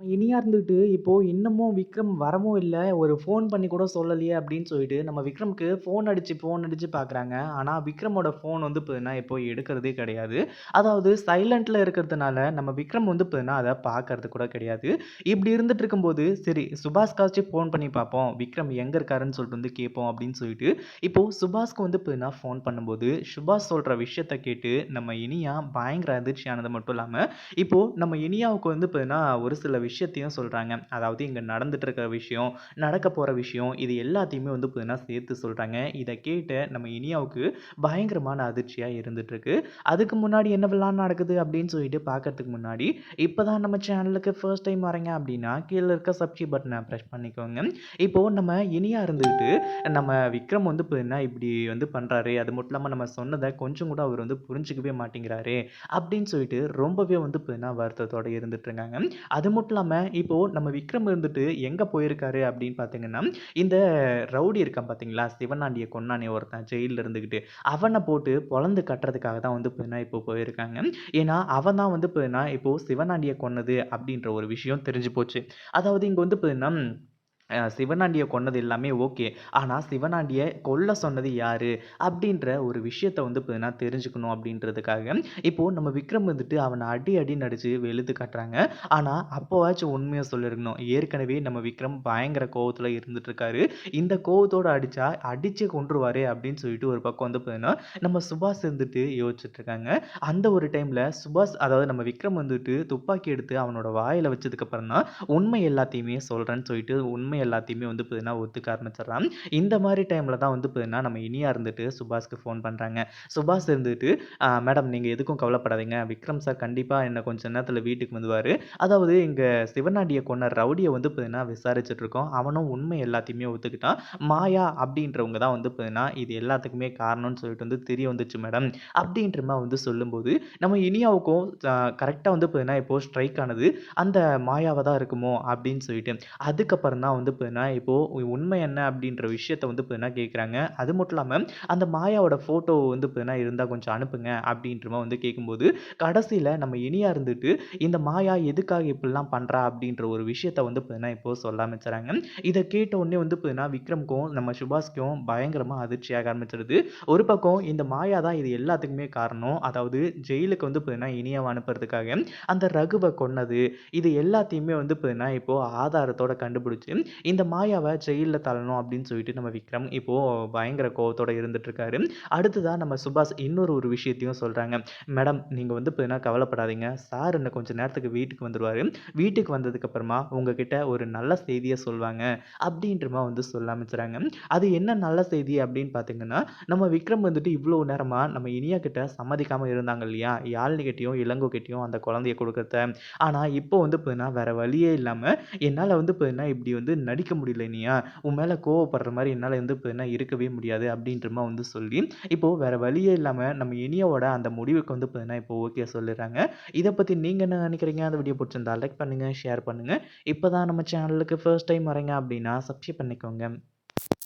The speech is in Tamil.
இனியாக இருந்துக்கிட்டு இப்போது இன்னமும் விக்ரம் வரவும் இல்லை ஒரு ஃபோன் பண்ணி கூட சொல்லலையே அப்படின்னு சொல்லிட்டு, நம்ம விக்ரம்க்கு ஃபோன் அடித்து ஃபோன் அடித்து பார்க்குறாங்க. ஆனால் விக்ரமோட ஃபோன் வந்து பார்த்தீங்கன்னா, இப்போ எடுக்கிறதே கிடையாது. அதாவது சைலண்ட்டில் இருக்கிறதுனால, நம்ம விக்ரம் வந்து பார்த்தீங்கன்னா, அதை பார்க்கறது கூட கிடையாது. இப்படி இருந்துட்டு இருக்கும்போது, சரி சுபாஷ்காச்சும் ஃபோன் பண்ணி பார்ப்போம். விக்ரம் எங்கே இருக்காருன்னு சொல்லிட்டு வந்து கேட்போம் அப்படின்னு சொல்லிட்டு, இப்போது சுபாஷ்க்கு வந்து பார்த்தீங்கன்னா, ஃபோன் பண்ணும்போது, சுபாஷ் சொல்கிற விஷயத்தை கேட்டு, நம்ம இனியா பயங்கர அதிர்ச்சியானது மட்டும் இல்லாமல் இப்போது நம்ம இனியாவுக்கு வந்து பார்த்தீங்கன்னா, ஒரு சில விஷயத்தையும் சொல்கிறாங்க அதாவது இங்கே நடந்துட்டு இருக்கிற விஷயம், நடக்க போகிற விஷயம், இது எல்லாத்தையுமே வந்து புதுனா சேர்த்து சொல்கிறாங்க இதை கேட்டு நம்ம இனியாவுக்கு பயங்கரமான அதிர்ச்சியாக இருந்துகிட்ருக்கு அதுக்கு முன்னாடி என்னவெல்லாம் நடக்குது அப்படின்னு சொல்லிட்டு பார்க்கறதுக்கு முன்னாடி, இப்போ தான் நம்ம சேனலுக்கு ஃபர்ஸ்ட் டைம் வரீங்க அப்படின்னா, கீழே இருக்க சப்ஸ்கிரைப் பட்டனை ப்ரெஸ் பண்ணிக்கோங்க. இப்போது நம்ம இனியாக இருந்துக்கிட்டு நம்ம விக்ரம் வந்து பார்த்தீங்கன்னா, இப்படி வந்து பண்ணுறாரு அது மட்டும் இல்லாமல் நம்ம சொன்னதை கொஞ்சம் கூட அவர் வந்து புரிஞ்சுக்கவே மாட்டேங்கிறாரு அப்படின்னு சொல்லிட்டு ரொம்பவே வந்து பார்த்தீங்கன்னா வருத்தத்தோட இருந்துட்டு இருக்காங்க. அது மட்டும் இல்லாமல் இப்போது நம்ம விக்ரம் இருந்துட்டு எங்கே போயிருக்காரு அப்படின்னு பார்த்தீங்கன்னா, இந்த ரவுடி இருக்கான் பார்த்தீங்களா? சிவனாண்டிய கொன்னானே ஒருத்தன் ஜெயிலில் இருந்துக்கிட்டு அவனை போட்டு பொழந்து கட்டுறதுக்காக தான் வந்து பார்த்தீங்கன்னா, இப்போ போயிருக்காங்க. ஏன்னா, அவன் தான் வந்து பார்த்தீங்கன்னா, இப்போது சிவனாண்டிய கொன்னது அப்படின்ற ஒரு விஷயம் தெரிஞ்சு போச்சு. அதாவது இங்கே வந்து பார்த்தீங்கன்னா சிவனாண்டியை கொன்னது எல்லாமே ஓகே. ஆனால் சிவனாண்டியை கொல்ல சொன்னது யார் அப்படின்ற ஒரு விஷயத்த வந்து பார்த்தீங்கன்னா, தெரிஞ்சுக்கணும் அப்படின்றதுக்காக, இப்போது நம்ம விக்ரம் வந்துட்டு அவனை அடி அடி நடித்து வெளுத்து காட்டுறாங்க. ஆனால் அப்போவாச்சும் உண்மையாக சொல்லியிருக்கணும். ஏற்கனவே நம்ம விக்ரம் பயங்கர கோவத்தில் இருந்துட்டுருக்காரு இந்த கோவத்தோடு அடித்தா அடித்து கொன்றுவாரே அப்படின்னு சொல்லிட்டு ஒரு பக்கம் வந்து பார்த்தீங்கன்னா, நம்ம சுபாஷ் இருந்துட்டு யோசிச்சுட்ருக்காங்க அந்த ஒரு டைமில் சுபாஷ் அதாவது நம்ம விக்ரம் வந்துட்டு துப்பாக்கி எடுத்து அவனோட வாயில் வச்சதுக்கப்புறம் தான், உண்மை எல்லாத்தையுமே சொல்கிறேன்னு சொல்லிட்டு, உண்மை எல்லாத்தையுமே வந்து பார்த்தீங்கன்னா, ஒத்துக்க ஆரம்பிச்சிடறான் இந்த மாதிரி டைமில் தான் வந்து பார்த்தீங்கன்னா, நம்ம இனியா இருந்துட்டு சுபாஷ்க்கு ஃபோன் பண்றாங்க. சுபாஷ் இருந்துட்டு, மேடம் நீங்கள் எதுக்கும் கவலைப்படாதீங்க. விக்ரம் சார் கண்டிப்பாக என்ன கொஞ்ச நேரத்தில் வீட்டுக்கு வந்துவார் அதாவது இங்கே சிவநாடியை கொண்ட ரவுடியை வந்து பார்த்தீங்கன்னா, விசாரிச்சுட்டு இருக்கோம். அவனும் உண்மை எல்லாத்தையுமே ஒத்துக்கிட்டான். மாயா அப்படின்றவங்க தான் வந்து பார்த்தீங்கன்னா, இது எல்லாத்துக்குமே காரணம்னு சொல்லிட்டு வந்து தெரிய வந்துச்சு மேடம்." அப்படின்ற மாதிரி வந்து சொல்லும்போது, நம்ம இனியாவுக்கும் கரெக்டாக வந்து பார்த்தீங்கன்னா, இப்போது ஸ்ட்ரைக் ஆனது அந்த மாயாவை தான் இருக்குமோ அப்படின்னு சொல்லிட்டு. அதுக்கப்புறம் தான் வந்து வந்து பார்த்தீங்கன்னா, இப்போது உண்மை என்ன அப்படின்ற விஷயத்த வந்து பார்த்தீங்கன்னா கேட்குறாங்க. அது மட்டும் இல்லாமல் அந்த மாயாவோட ஃபோட்டோ வந்து பார்த்தீங்கன்னா இருந்தால் கொஞ்சம் அனுப்புங்க அப்படின்ற வந்து கேட்கும்போது, கடைசியில் நம்ம இனியாக இருந்துட்டு, இந்த மாயா எதுக்காக இப்படிலாம் பண்ணுறா அப்படின்ற ஒரு விஷயத்த வந்து பார்த்தீங்கன்னா, இப்போது சொல்ல ஆரம்பிச்சுறாங்க. இதை கேட்ட உடனே வந்து பார்த்தீங்கன்னா, விக்ரம்க்கும் நம்ம சுபாஷ்க்கும் பயங்கரமாக அதிர்ச்சியாக ஆரம்பிச்சிடுது ஒரு பக்கம் இந்த மாயா தான் இது எல்லாத்துக்குமே காரணம். அதாவது ஜெயிலுக்கு வந்து பார்த்தீங்கன்னா, இனியாவை அனுப்புறதுக்காக அந்த ரகுவை கொன்னது, இது எல்லாத்தையுமே வந்து பார்த்தீங்கன்னா, இப்போது ஆதாரத்தோட கண்டுபிடிச்சி இந்த மாயாவை ஜெயிலில் தள்ளணும் அப்படின்னு சொல்லிட்டு நம்ம விக்ரம் இப்போது பயங்கர கோவத்தோட இருந்துட்டு இருக்காரு. அடுத்ததா நம்ம சுபாஷ் இன்னொரு ஒரு விஷயத்தையும் சொல்கிறாங்க மேடம் நீங்கள் வந்து பார்த்தீங்கன்னா கவலைப்படாதீங்க. சார் இன்னும் கொஞ்சம் நேரத்துக்கு வீட்டுக்கு வந்துடுவார் வீட்டுக்கு வந்ததுக்கப்புறமா உங்ககிட்ட ஒரு நல்ல செய்தியை சொல்வாங்க. அப்படின்றமா வந்து சொல்ல ஆரம்பிச்சுறாங்க. அது என்ன நல்ல செய்தி அப்படின்னு பார்த்தீங்கன்னா, நம்ம விக்ரம் வந்துட்டு இவ்வளோ நேரமாக நம்ம இனியா கிட்ட சம்மதிக்காமல் இருந்தாங்க இல்லையா? யாழ்னிகிட்டையும் இளங்கோ கிட்டயும் அந்த குழந்தைய கொடுக்கறத ஆனால் இப்போ வந்து பார்த்தீங்கன்னா, வேறு வழியே இல்லாமல் என்னால் வந்து பார்த்தீங்கன்னா, இப்படி வந்து நடிக்க முடியல நீயா உன் மேலே கோவப்படுற மாதிரி என்னால வந்து பார்த்தீங்கன்னா, இருக்கவே முடியாது அப்படின்ற வந்து சொல்லி, இப்போது வேற வழியே இல்லாமல் நம்ம இனியோட அந்த முடிவுக்கு வந்து பார்த்தீங்கன்னா, இப்போ ஓகே சொல்லிடுறாங்க. இதை பற்றி நீங்கள் என்ன நினைக்கிறீங்க? அந்த வீடியோ பிடிச்சிருந்தா லைக் பண்ணுங்க, ஷேர் பண்ணுங்க. இப்பதான் நம்ம சேனலுக்கு ஃபர்ஸ்ட் டைம் வரீங்க அப்படின்னா சப்ஸ்கிரைப் பண்ணிக்கோங்க.